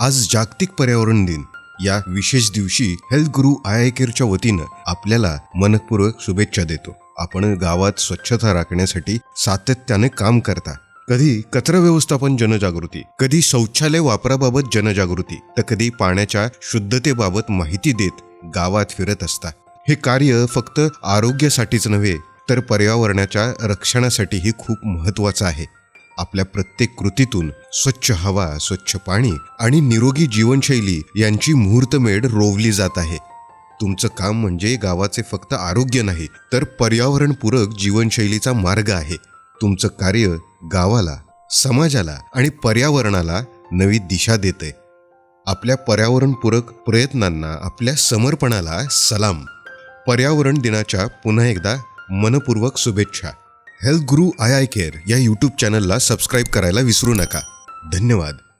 आज जागतिक पर्यावरण दिन. या विशेष दिवशी हेल्थ गुरु आय आय केअरच्या वतीनं आपल्याला मनपूर्वक शुभेच्छा देतो. आपण गावात स्वच्छता राखण्यासाठी सातत्याने काम करता. कधी कचरा व्यवस्थापन जनजागृती कधी शौचालय वापराबाबत जनजागृती तर कधी पाण्याच्या शुद्धतेबाबत माहिती देत गावात फिरत असता. हे कार्य फक्त आरोग्यासाठीच नव्हे तर पर्यावरणाच्या रक्षणासाठीही खूप महत्त्वाचं आहे. आपल्या प्रत्येक कृतीतून स्वच्छ हवा स्वच्छ पाणी आणि निरोगी जीवनशैली यांची मुहूर्तमेढ रोवली जात आहे. तुमचं काम म्हणजे गावाचे फक्त आरोग्य नाही तर पर्यावरणपूरक जीवनशैलीचा मार्ग आहे. तुमचं कार्य गावाला समाजाला आणि पर्यावरणाला नवी दिशा देते. आपल्या पर्यावरणपूरक प्रयत्नांना आपल्या समर्पणाला सलाम. पर्यावरण दिनाच्या पुन्हा एकदा मनपूर्वक शुभेच्छा. Health guru eye eye care या यूट्यूब चॅनलला सबस्क्राईब करायला विसरू नका. धन्यवाद.